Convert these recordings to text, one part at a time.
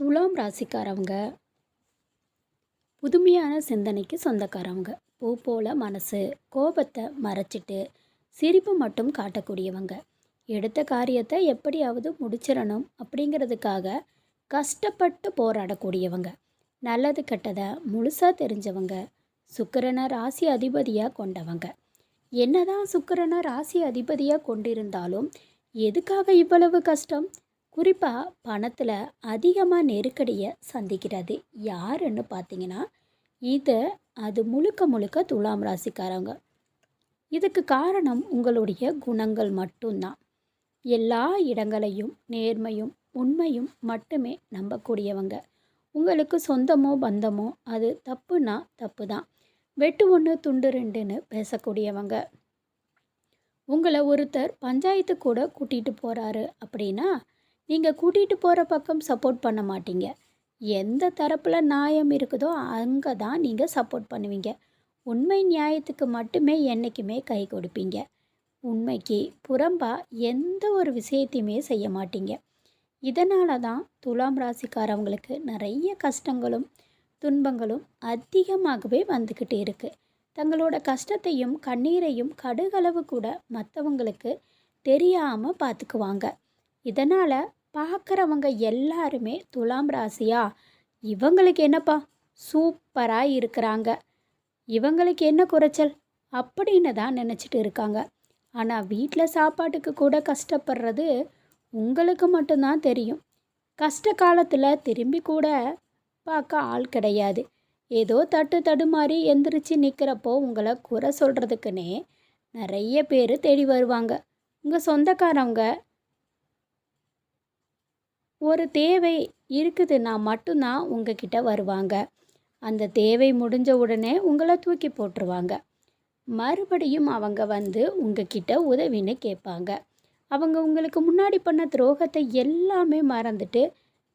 துலாம் ராசிக்காரவங்க புதுமையான சிந்தனைக்கு சொந்தக்காரவங்க. பூ போல மனசு கோபத்தை மறைச்சிட்டு சிரிப்பு மட்டும் காட்டக்கூடியவங்க. எடுத்த காரியத்தை எப்படியாவது முடிச்சிடணும் அப்படிங்கிறதுக்காக கஷ்டப்பட்டு போராடக்கூடியவங்க. நல்லது கெட்டதை முழுசாக தெரிஞ்சவங்க. சுக்கிரனை ராசி அதிபதியாக கொண்டவங்க. என்னதான் சுக்கிரனை ராசி அதிபதியாக கொண்டிருந்தாலும் எதுக்காக இவ்வளவு கஷ்டம்? குறிப்பாக பணத்தில் அதிகமாக நெருக்கடியை சந்திக்கிறது யாருன்னு பார்த்தீங்கன்னா இதை அது முழுக்க முழுக்க துலாம் ராசிக்காரங்க. இதுக்கு காரணம் உங்களுடைய குணங்கள் மட்டும்தான். எல்லா இடங்களையும் நேர்மையும் உண்மையும் மட்டுமே நம்பக்கூடியவங்க. உங்களுக்கு சொந்தமோ பந்தமோ அது தப்புனா தப்பு தான் வெட்டு ஒன்று துண்டு ரெண்டுன்னு பேசக்கூடியவங்க. உங்களை ஒருத்தர் பஞ்சாயத்து கூட கூட்டிகிட்டு போகிறாரு அப்படின்னா நீங்கள் கூட்டிகிட்டு போகிற பக்கம் சப்போர்ட் பண்ண மாட்டீங்க. எந்த தரப்பில் நியாயம் இருக்குதோ அங்கே தான் நீங்கள் சப்போர்ட் பண்ணுவீங்க. உண்மை நியாயத்துக்கு மட்டுமே என்றைக்குமே கை கொடுப்பீங்க. உண்மைக்கு புறம்பாக எந்த ஒரு விஷயத்தையுமே செய்ய மாட்டீங்க. இதனால தான் துலாம் ராசிக்காரவங்களுக்கு நிறைய கஷ்டங்களும் துன்பங்களும் அதிகமாகவே வந்துக்கிட்டு இருக்குது தங்களோட கஷ்டத்தையும் கண்ணீரையும் கடுகளவு கூட மற்றவங்களுக்கு தெரியாமல் பார்த்துக்குவாங்க இதனால் பார்க்குறவங்க எல்லாருமே துலாம் ராசியா? இவங்களுக்கு என்னப்பா? சூப்பராக இருக்கிறாங்க. இவங்களுக்கு என்ன குறைச்சல்? அப்படின்னு தான் நினச்சிட்டு இருக்காங்க. ஆனால் வீட்டில் சாப்பாட்டுக்கு கூட கஷ்டப்படுறது உங்களுக்கு மட்டும்தான் தெரியும். கஷ்ட காலத்தில் திரும்பி கூட பார்க்க ஆள் கிடையாது. ஏதோ தட்டு தடுமாறி எந்திரிச்சு நிற்கிறப்போ உங்களை குறை சொல்கிறதுக்குன்னே நிறைய பேர் தேடி வருவாங்க. உங்கள் சொந்தக்காரவங்க ஒரு தேவை இருக்குதுன்னா மட்டும்தான் உங்ககிட்ட வருவாங்க. அந்த தேவை முடிஞ்ச உடனே உங்களை தூக்கி போட்டுருவாங்க. மறுபடியும் அவங்க வந்து உங்ககிட்ட உதவின்னு கேட்பாங்க. அவங்க உங்களுக்கு முன்னாடி பண்ண துரோகத்தை எல்லாமே மறந்துட்டு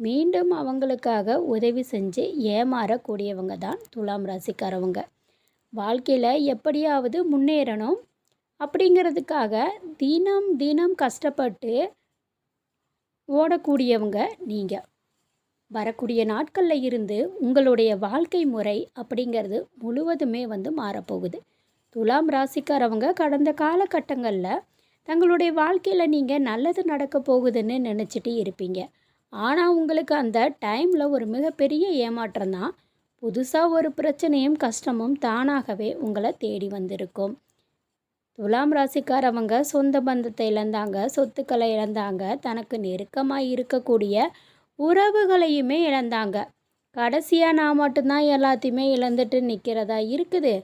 மீண்டும் அவங்களுக்காக உதவி செஞ்சு ஏமாறக்கூடியவங்க தான் துலாம் ராசிக்காரவங்க. வாழ்க்கையில் எப்படியாவது முன்னேறணும் அப்படிங்கிறதுக்காக தினம் தினம் கஷ்டப்பட்டு ஓடக்கூடியவங்க நீங்கள் வரக்கூடிய நாட்களில் இருந்து உங்களுடைய வாழ்க்கை முறை அப்படிங்கிறது முழுவதுமே வந்து மாறப்போகுது. துலாம் ராசிக்காரவங்க கடந்த காலகட்டங்களில் தங்களுடைய வாழ்க்கையில் நீங்கள் நல்லது நடக்க போகுதுன்னு நினச்சிட்டு இருப்பீங்க. ஆனால் உங்களுக்கு அந்த டைமில் ஒரு மிகப்பெரிய ஏமாற்றம் தான். புதுசாக ஒரு பிரச்சனையும் கஷ்டமும் தானாகவே உங்களை தேடி வந்திருக்கும். துலாம் ராசிக்காரவங்க சொந்த பந்தத்தை இழந்தாங்க சொத்துக்களை இழந்தாங்க தனக்கு நெருக்கமாக இருக்கக்கூடிய உறவுகளையுமே இழந்தாங்க. கடைசியாக நான் மட்டும்தான் எல்லாத்தையுமே இழந்துட்டு நிற்கிறதா இருக்குது.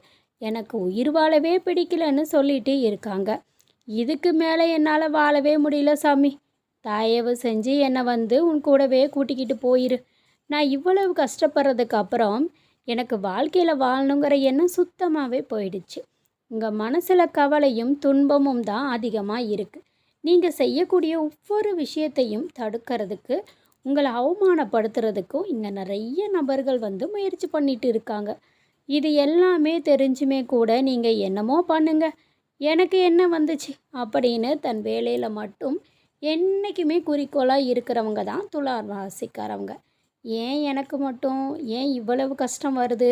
எனக்கு உயிர் வாழவே பிடிக்கலன்னு சொல்லிட்டு இருக்காங்க. இதுக்கு மேலே என்னால் வாழவே முடியல சாமி. தயவு செஞ்சு என்னை வந்து உன் கூடவே கூட்டிக்கிட்டு போயிரு. நான் இவ்வளவு கஷ்டப்படுறதுக்கு அப்புறம் எனக்கு வாழ்க்கையில் வாழணுங்கிற எண்ணம் சுத்தமாகவே போயிடுச்சு. உங்கள் மனசில் கவலையும் துன்பமும் தான் அதிகமாக இருக்குது நீங்கள் செய்யக்கூடிய ஒவ்வொரு விஷயத்தையும் தடுக்கிறதுக்கு உங்களை அவமானப்படுத்துறதுக்கும் இங்கே நிறைய நபர்கள் வந்து முயற்சி பண்ணிட்டு இருக்காங்க. இது எல்லாமே தெரிஞ்சுமே கூட நீங்கள் என்னமோ பண்ணுங்க. எனக்கு என்ன வந்துச்சு? அப்படின்னு தன் வேலையில் மட்டும் என்றைக்குமே குறிக்கோளாக இருக்கிறவங்க தான் துலா ராசிக்காரவங்க ஏன் எனக்கு மட்டும்? ஏன் இவ்வளவு கஷ்டம் வருது?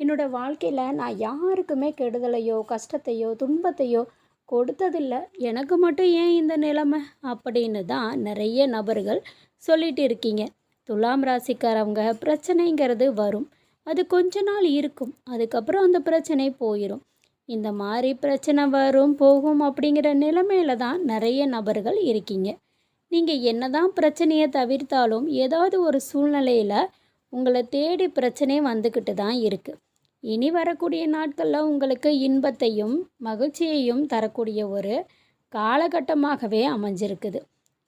என்னோடய வாழ்க்கையில் நான் யாருக்குமே கெடுதலையோ கஷ்டத்தையோ துன்பத்தையோ கொடுத்ததில்ல. எனக்கு மட்டும் ஏன் இந்த நிலைமை? அப்படின்னு தான் நிறைய நபர்கள் சொல்லிட்டு இருக்கீங்க. துலாம் ராசிக்காரவங்க பிரச்சனைங்கிறது வரும். அது கொஞ்ச நாள் இருக்கும். அதுக்கப்புறம் அந்த பிரச்சனை போயிடும் இந்த மாதிரி பிரச்சனை வரும் போகும் அப்படிங்கிற நிலைமையில தான் நிறைய நபர்கள் இருக்கீங்க. நீங்கள் என்ன தான் பிரச்சனையை தவிர்த்தாலும் ஏதாவது ஒரு சூழ்நிலையில் உங்களை தேடி பிரச்சனை வந்துக்கிட்டு தான் இருக்குது இனி வரக்கூடிய நாட்களில் உங்களுக்கு இன்பத்தையும் மகிழ்ச்சியையும் தரக்கூடிய ஒரு காலகட்டமாகவே அமைஞ்சிருக்குது.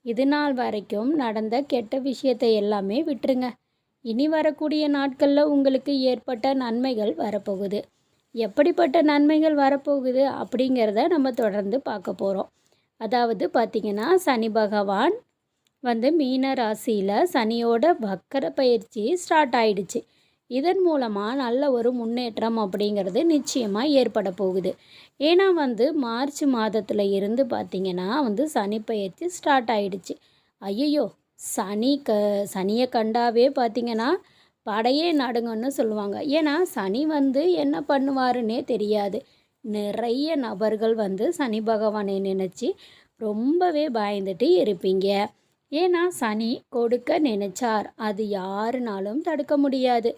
இது நாள் வரைக்கும் நடந்த கெட்ட விஷயத்தை எல்லாமே விட்டுருங்க. இனி வரக்கூடிய நாட்களில் உங்களுக்கு ஏற்பட்ட நன்மைகள் வரப்போகுது. எப்படிப்பட்ட நன்மைகள் வரப்போகுது அப்படிங்கிறத நம்ம தொடர்ந்து பார்க்க போகிறோம் அதாவது பார்த்திங்கன்னா சனி பகவான் வந்து மீன ராசியில் சனியோட வக்கர பயிற்சி ஸ்டார்ட் ஆயிடுச்சு. இதன் மூலமாக நல்ல ஒரு முன்னேற்றம் அப்படிங்கிறது நிச்சயமாக ஏற்பட போகுது. ஏன்னா வந்து மார்ச் மாதத்தில் இருந்து பார்த்திங்கன்னா வந்து சனி பயிற்சி ஸ்டார்ட் ஆகிடுச்சு ஐயோ சனி க சனியை கண்டாவே பார்த்தீங்கன்னா படையே நடுங்கன்னு சொல்லுவாங்க. ஏன்னா சனி வந்து என்ன பண்ணுவாருன்னே தெரியாது. நிறைய நபர்கள் வந்து சனி பகவானை நினச்சி ரொம்பவே பயந்துட்டு இருப்பீங்க. ஏன்னா சனி கொடுக்க நினைச்சார். அது யாருனாலும் தடுக்க முடியாது.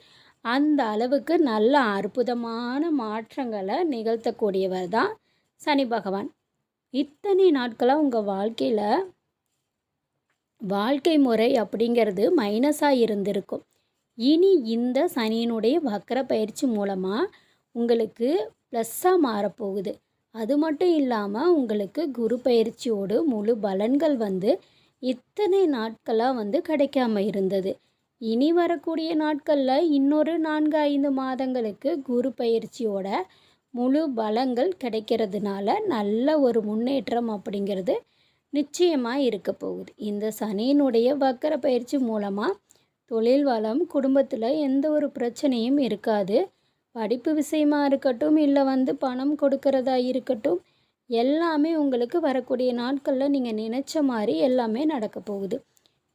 அந்த அளவுக்கு நல்ல அற்புதமான மாற்றங்களை நிகழ்த்தக்கூடியவர் தான் சனி பகவான். இத்தனை நாட்களாக உங்கள் வாழ்க்கையில் வாழ்க்கை முறை அப்படிங்கிறது மைனஸாக இருந்திருக்கும். இனி இந்த சனியினுடைய வக்கர பயிற்சி மூலமாக உங்களுக்கு ப்ளஸ்ஸாக மாறப்போகுது. அது மட்டும் இல்லாமல் உங்களுக்கு குரு பயிற்சியோடு முழு பலன்கள் வந்து இத்தனை நாட்களாக வந்து கிடைக்காம இருந்தது. இனி வரக்கூடிய நாட்களில் இன்னொரு நான்கு ஐந்து மாதங்களுக்கு குரு பயிற்சியோட முழு பலங்கள் கிடைக்கிறதுனால நல்ல ஒரு முன்னேற்றம் அப்படிங்கிறது நிச்சயமாக இருக்க போகுது. இந்த சனியினுடைய வக்கர பயிற்சி மூலமாக தொழில் வளம் குடும்பத்தில் எந்த ஒரு பிரச்சனையும் இருக்காது. படிப்பு விஷயமாக இருக்கட்டும் இல்லை வந்து பணம் கொடுக்கறதா இருக்கட்டும் எல்லாமே உங்களுக்கு வரக்கூடிய நாட்களில் நீங்கள் நினச்ச மாதிரி எல்லாமே நடக்க போகுது.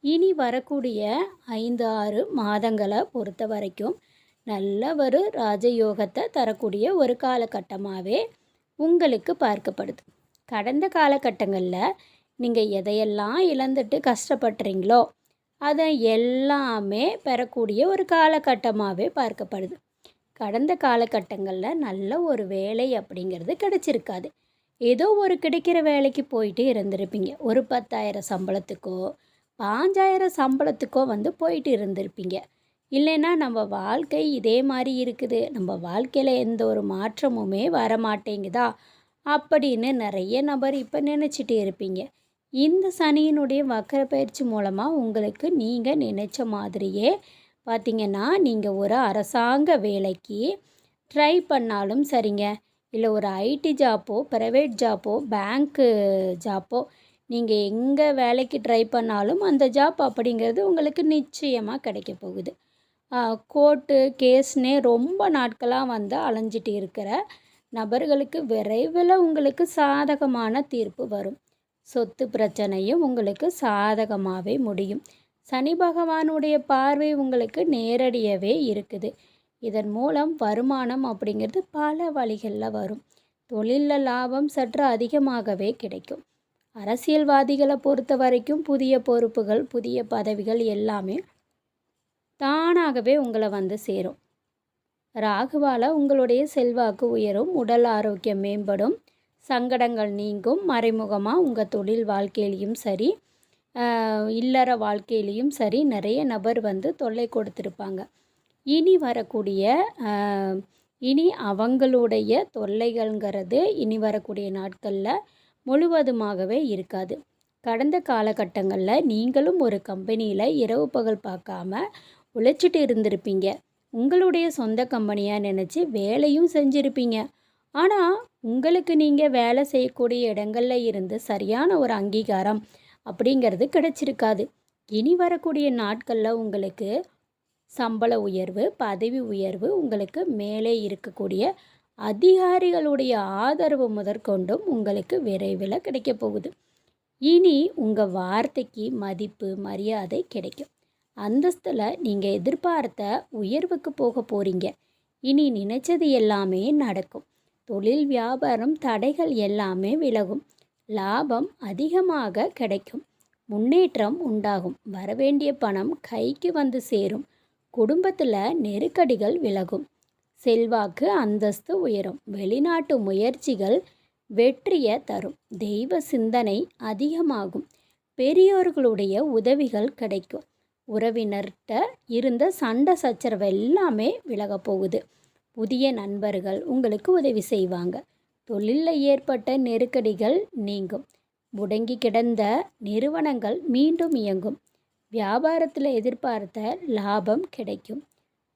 இனி வரக்கூடிய ஐந்து ஆறு மாதங்களை பொறுத்த வரைக்கும் நல்ல ஒரு ராஜயோகத்தை தரக்கூடிய ஒரு காலகட்டமாகவே உங்களுக்கு பார்க்கப்படுது. கடந்த காலகட்டங்களில் நீங்கள் எதையெல்லாம் இழந்துட்டு கஷ்டப்படுறீங்களோ அதை எல்லாமே பெறக்கூடிய ஒரு காலகட்டமாகவே பார்க்கப்படுது. கடந்த காலகட்டங்களில் நல்ல ஒரு வேலை அப்படிங்கிறது கிடச்சிருக்காது. ஏதோ ஒரு கிடைக்கிற வேலைக்கு போயிட்டு இருந்திருப்பீங்க. ஒரு பத்தாயிரம் சம்பளத்துக்கோ பாஞ்சாயிரம் சம்பளத்துக்கோ வந்து போயிட்டு இருந்திருப்பீங்க. இல்லைன்னா நம்ம வாழ்க்கை இதே மாதிரி இருக்குது. நம்ம வாழ்க்கையில் எந்த ஒரு மாற்றமுமே வர மாட்டேங்குதா அப்படின்னு நிறைய நபர் இப்போ நினச்சிட்டு இருப்பீங்க. இந்த சனியினுடைய வக்கர பயிற்சி மூலமாக உங்களுக்கு நீங்கள் நினச்ச மாதிரியே பார்த்திங்கன்னா நீங்கள் ஒரு அரசாங்க வேலைக்கு ட்ரை பண்ணாலும் சரிங்க. இல்லை ஒரு ஐடி ஜாப்போ ப்ரைவேட் ஜாப்போ பேங்க்கு ஜாப்போ நீங்கள் எங்கே வேலைக்கு ட்ரை பண்ணாலும் அந்த ஜாப் அப்படிங்கிறது உங்களுக்கு நிச்சயமாக கிடைக்க போகுது. கோர்ட்டு கேஸ்னே ரொம்ப நாட்களாக வந்து அலைஞ்சிட்டு இருக்கிற நபர்களுக்கு விரைவில் உங்களுக்கு சாதகமான தீர்ப்பு வரும். சொத்து பிரச்சனையும் உங்களுக்கு சாதகமாகவே முடியும். சனி பகவானுடைய பார்வை உங்களுக்கு நேரடியாகவே இருக்குது. இதன் மூலம் வருமானம் அப்படிங்கிறது பல வழிகளில் வரும். தொழிலில் லாபம் சற்று அதிகமாகவே கிடைக்கும். அரசியல்வாதிகளை பொறுத்த வரைக்கும் புதிய பொறுப்புகள் புதிய பதவிகள் எல்லாமே தானாகவே உங்களை வந்து சேரும். ராகுவால் உங்களுடைய செல்வாக்கு உயரும் உடல் ஆரோக்கியம் மேம்படும் சங்கடங்கள் நீங்கும் மறைமுகமாக உங்கள் தொழில் வாழ்க்கையிலையும் சரி இல்லற வாழ்க்கையிலையும் சரி நிறைய நபர் வந்து தொல்லை கொடுத்துருப்பாங்க. இனி வரக்கூடிய இனி அவங்களுடைய தொல்லைகள்ங்கிறது இனி வரக்கூடிய நாட்களில் முழுவதுமாகவே இருக்காது. கடந்த காலகட்டங்களில் நீங்களும் ஒரு கம்பெனியில் இரவு பகல் பார்க்காம உழைச்சிட்டு இருந்திருப்பீங்க. உங்களுடைய சொந்த கம்பெனியாக நினச்சி வேலையும் செஞ்சுருப்பீங்க. ஆனால் உங்களுக்கு நீங்கள் வேலை செய்யக்கூடிய இடங்களில் இருந்து சரியான ஒரு அங்கீகாரம் அப்படிங்கிறது கிடைச்சிருக்காது. இனி வரக்கூடிய நாட்களில் உங்களுக்கு சம்பள உயர்வு பதவி உயர்வு உங்களுக்கு மேலே இருக்கக்கூடிய அதிகாரிகளுடைய ஆதரவு முதற்கொண்டும் உங்களுக்கு விரைவில் கிடைக்க போகுது. இனி உங்கள் வார்த்தைக்கு மதிப்பு மரியாதை கிடைக்கும். அந்தஸ்தில் நீங்கள் எதிர்பார்த்த உயர்வுக்கு போக போகிறீங்க இனி நினைச்சது எல்லாமே நடக்கும். தொழில் வியாபாரம் தடைகள் எல்லாமே விலகும். லாபம் அதிகமாக கிடைக்கும். முன்னேற்றம் உண்டாகும். வரவேண்டிய பணம் கைக்கு வந்து சேரும். குடும்பத்தில் நெருக்கடிகள் விலகும். செல்வாக்கு அந்தஸ்து உயரும். வெளிநாட்டு முயற்சிகள் வெற்றியை தரும். தெய்வ சிந்தனை அதிகமாகும். பெரியோர்களுடைய உதவிகள் கிடைக்கும். உறவினர்கிட்ட இருந்த சண்டை சச்சரவு எல்லாமே விலகப் போகுது. புதிய நண்பர்கள் உங்களுக்கு உதவி செய்வாங்க. தொழிலில் ஏற்பட்ட நெருக்கடிகள் நீங்கும். முடங்கி கிடந்த நிறுவனங்கள் மீண்டும் இயங்கும். வியாபாரத்தில் எதிர்பார்த்த லாபம் கிடைக்கும்.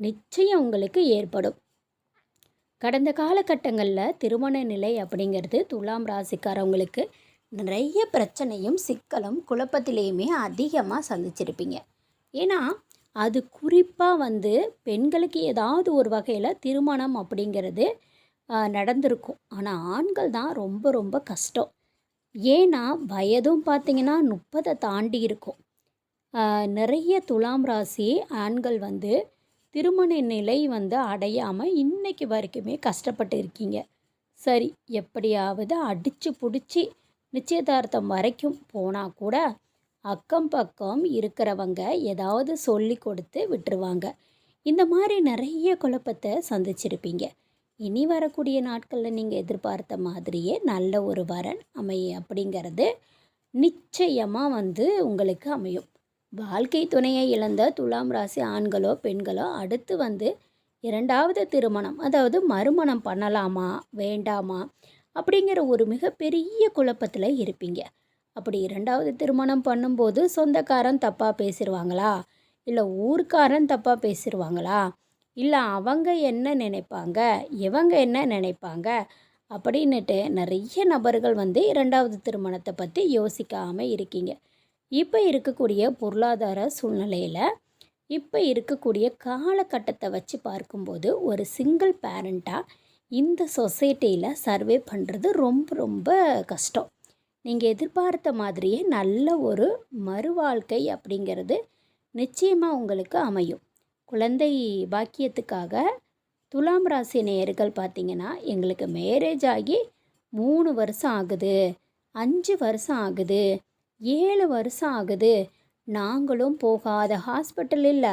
நிச்சயம் உங்களுக்கு ஏற்படும். கடந்த காலகட்டங்களில் திருமண நிலை அப்படிங்கிறது துலாம் ராசிக்காரவங்களுக்கு நிறைய பிரச்சனையும் சிக்கலும் குழப்பத்திலையுமே அதிகமாக சந்திச்சிருப்பீங்க. ஏன்னா அது குறிப்பாக வந்து பெண்களுக்கு ஏதாவது ஒரு வகையில் திருமணம் அப்படிங்கிறது நடந்திருக்கும். ஆனால் ஆண்கள் தான் ரொம்ப ரொம்ப கஷ்டம். ஏன்னா வயதும் பார்த்திங்கன்னா முப்பதை தாண்டி இருக்கும். நிறைய துலாம் ராசி ஆண்கள் வந்து திருமண நிலை வந்து அடையாமல் இன்றைக்கு வரைக்குமே கஷ்டப்பட்டு இருக்கீங்க. சரி எப்படியாவது அடித்து பிடிச்சி நிச்சயதார்த்தம் வரைக்கும் போனால் கூட அக்கம் பக்கம் இருக்கிறவங்க ஏதாவது சொல்லி கொடுத்து விட்டுருவாங்க. இந்த மாதிரி நிறைய குழப்பத்தை சந்திச்சிருப்பீங்க. இனி வரக்கூடிய நாட்களில் நீங்கள் எதிர்பார்த்த மாதிரியே நல்ல ஒரு வரன் அமைய அப்படிங்கிறது நிச்சயமாக வந்து உங்களுக்கு அமையும். வாழ்க்கை துணையை இழந்த துலாம் ராசி ஆண்களோ பெண்களோ அடுத்து வந்து இரண்டாவது திருமணம் அதாவது மறுமணம் பண்ணலாமா வேண்டாமா அப்படிங்கிற ஒரு மிகப்பெரிய குழப்பத்தில் இருப்பீங்க. அப்படி இரண்டாவது திருமணம் பண்ணும்போது சொந்தக்காரன் தப்பாக பேசிடுவாங்களா இல்லை ஊர்க்காரன் தப்பாக பேசிடுவாங்களா இல்லை அவங்க என்ன நினைப்பாங்க? இவங்க என்ன நினைப்பாங்க? அப்படின்னுட்டு நிறைய நபர்கள் வந்து இரண்டாவது திருமணத்தை பற்றி யோசிக்காமல் இருக்கீங்க. இப்போ இருக்கக்கூடிய பொருளாதார சூழ்நிலையில் இப்போ இருக்கக்கூடிய காலகட்டத்தை வச்சு பார்க்கும்போது ஒரு சிங்கிள் பேரண்ட்டாக இந்த சொசைட்டியில் சர்வே பண்ணுறது ரொம்ப ரொம்ப கஷ்டம். நீங்கள் எதிர்பார்த்த மாதிரியே நல்ல ஒரு மறுவாழ்க்கை அப்படிங்கிறது நிச்சயமாக உங்களுக்கு அமையும். குழந்தை பாக்கியத்துக்காக துலாம் ராசி நேயர்கள் பார்த்திங்கன்னா எங்களுக்கு மேரேஜ் ஆகி மூணு வருஷம் ஆகுது அஞ்சு வருஷம் ஆகுது. ஏழு வருஷம் ஆகுது. நாங்களும் போகாத ஹாஸ்பிட்டல் இல்லை.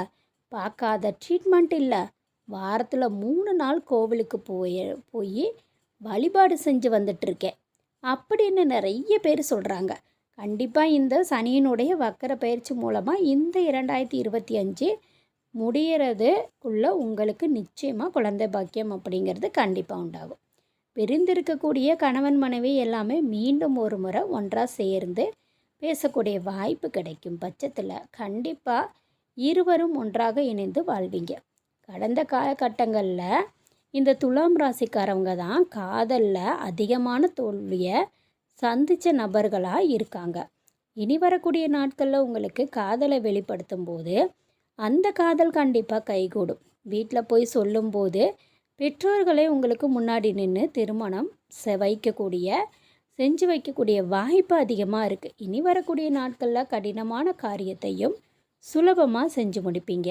பார்க்காத ட்ரீட்மெண்ட் இல்லை. வாரத்தில் மூணு நாள் கோவிலுக்கு போய் போய் வழிபாடு செஞ்சு வந்துட்டுருக்கேன். அப்படின்னு நிறைய பேர் சொல்கிறாங்க கண்டிப்பாக இந்த சனியினுடைய வக்கர பயிற்சி மூலமாக இந்த இரண்டாயிரத்தி இருபத்தி அஞ்சு முடிகிறதுக்குள்ளே உங்களுக்கு நிச்சயமாக குழந்தை பாக்கியம் அப்படிங்கிறது கண்டிப்பாக உண்டாகும். பிரிந்திருக்கக்கூடிய கணவன் மனைவி எல்லாமே மீண்டும் ஒரு முறை ஒன்றாக சேர்ந்து பேசக்கூடிய வாய்ப்பு கிடைக்கும் பட்சத்தில் கண்டிப்பாக இருவரும் ஒன்றாக இணைந்து வாழ்வீங்க. கடந்த காலகட்டங்களில் இந்த துலாம் ராசிக்காரவங்க தான் காதலில் அதிகமான தோல்வியை சந்தித்த நபர்களாக இருக்காங்க. இனி வரக்கூடிய நாட்களில் உங்களுக்கு காதலை வெளிப்படுத்தும் போது அந்த காதல் கண்டிப்பாக கைகூடும். வீட்டில் போய் சொல்லும்போது பெற்றோர்களே உங்களுக்கு முன்னாடி நின்று திருமணம் செ- வைக்கக்கூடிய செஞ்சு வைக்கக்கூடிய வாய்ப்பு அதிகமாக இருக்குது இனி வரக்கூடிய நாட்களில் கடினமான காரியத்தையும் சுலபமாக செஞ்சு முடிப்பீங்க.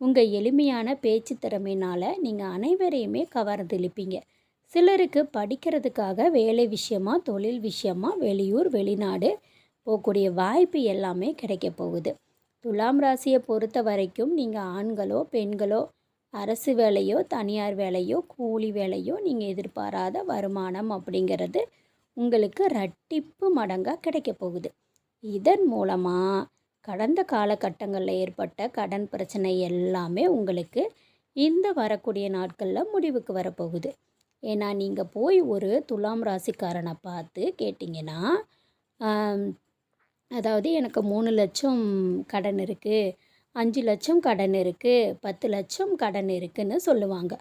உங்கள் எளிமையான பேச்சு திறமையினால் நீங்கள் அனைவரையுமே கவர்ந்திழுப்பீங்க. சிலருக்கு படிக்கிறதுக்காக வேலை விஷயமா தொழில் விஷயமா வெளியூர் வெளிநாடு போகக்கூடிய வாய்ப்பு எல்லாமே கிடைக்க போகுது. துலாம் ராசியை பொறுத்த வரைக்கும் நீங்கள் ஆண்களோ பெண்களோ அரசு வேலையோ தனியார் வேலையோ கூலி வேலையோ நீங்கள் எதிர்பாராத வருமானம் அப்படிங்கிறது உங்களுக்கு ரட்டிப்பு மடங்காக கிடைக்க போகுது. இதன் மூலமாக கடந்த காலகட்டங்களில் ஏற்பட்ட கடன் பிரச்சனை எல்லாமே உங்களுக்கு இந்த வரக்கூடிய நாட்களில் முடிவுக்கு வரப்போகுது ஏன்னா நீங்கள் போய் ஒரு துலாம் ராசிக்காரனை பார்த்து கேட்டிங்கன்னா அதாவது எனக்கு மூணு லட்சம் கடன் இருக்குது அஞ்சு லட்சம் கடன் இருக்குது பத்து லட்சம் கடன் இருக்குன்னு சொல்லுவாங்க.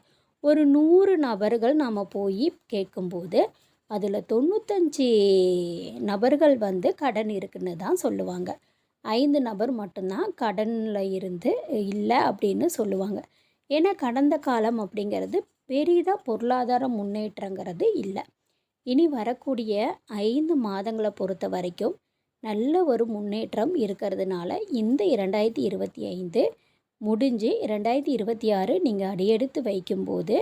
ஒரு நூறு நபர்கள் நாம் போய் கேட்கும்போது அதில் தொண்ணூத்தஞ்சு நபர்கள் வந்து கடன் இருக்குன்னு தான் சொல்லுவாங்க. ஐந்து நபர் மட்டும்தான் கடனில் இருந்து இல்லை அப்படின்னு சொல்லுவாங்க. ஏன்னா கடந்த காலம் அப்படிங்கிறது பெரிதாக பொருளாதார முன்னேற்றங்கிறது இல்லை. இனி வரக்கூடிய ஐந்து மாதங்களை பொறுத்த வரைக்கும் நல்ல ஒரு முன்னேற்றம் இருக்கிறதுனால இந்த இரண்டாயிரத்தி இருபத்தி ஐந்து முடிஞ்சு இரண்டாயிரத்தி இருபத்தி ஆறு நீங்கள் அடியெடுத்து வைக்கும்போது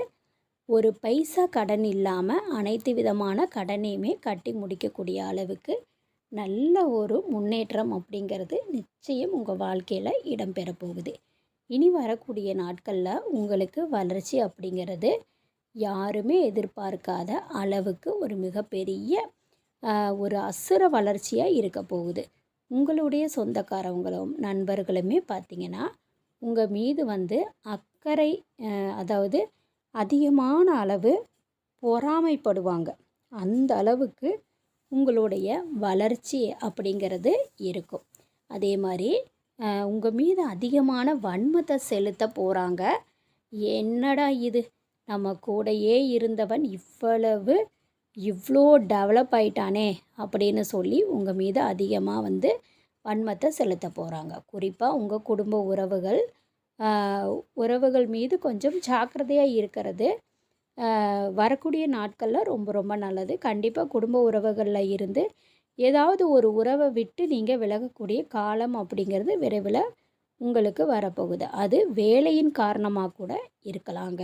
ஒரு பைசா கடன் இல்லாமல் அனைத்து விதமான கடனையுமே கட்டி முடிக்கக்கூடிய அளவுக்கு நல்ல ஒரு முன்னேற்றம் அப்படிங்கிறது நிச்சயம் உங்கள் வாழ்க்கையில் இடம்பெற போகுது. இனி வரக்கூடிய நாட்களில் உங்களுக்கு வளர்ச்சி அப்படிங்கிறது யாருமே எதிர்பார்க்காத அளவுக்கு ஒரு மிகப்பெரிய ஒரு அசுர வளர்ச்சியாக இருக்க போகுது. உங்களுடைய சொந்தக்காரவங்களும் நண்பர்களுமே பார்த்திங்கன்னா உங்கள் மீது வந்து அக்கறை அதாவது அதிகமான அளவு பொறாமைப்படுவாங்க. அந்த அளவுக்கு உங்களுடைய வளர்ச்சி அப்படிங்கிறது இருக்கும். அதே மாதிரி உங்கள் மீது அதிகமான வன்மத்தை செலுத்த போகிறாங்க என்னடா இது? நம்ம கூடயே இருந்தவன் இவ்வளவு இவ்வளோ டெவலப் ஆயிட்டானே அப்படின்னு சொல்லி உங்கள் மீது அதிகமாக வந்து வன்மத்தை செலுத்த போகிறாங்க குறிப்பாக உங்கள் குடும்ப உறவுகள் உறவுகள் மீது கொஞ்சம் ஜாக்கிரதையாக இருக்கிறது. வரக்கூடிய நாட்களில் ரொம்ப ரொம்ப நல்லது. கண்டிப்பாக குடும்ப உறவுகளில் இருந்து ஏதாவது ஒரு உறவை விட்டு நீங்கள் விலகக்கூடிய காலம் அப்படிங்கிறது விரைவில் உங்களுக்கு வரப்போகுது. அது வேலையின் காரணமாக கூட இருக்கலாங்க.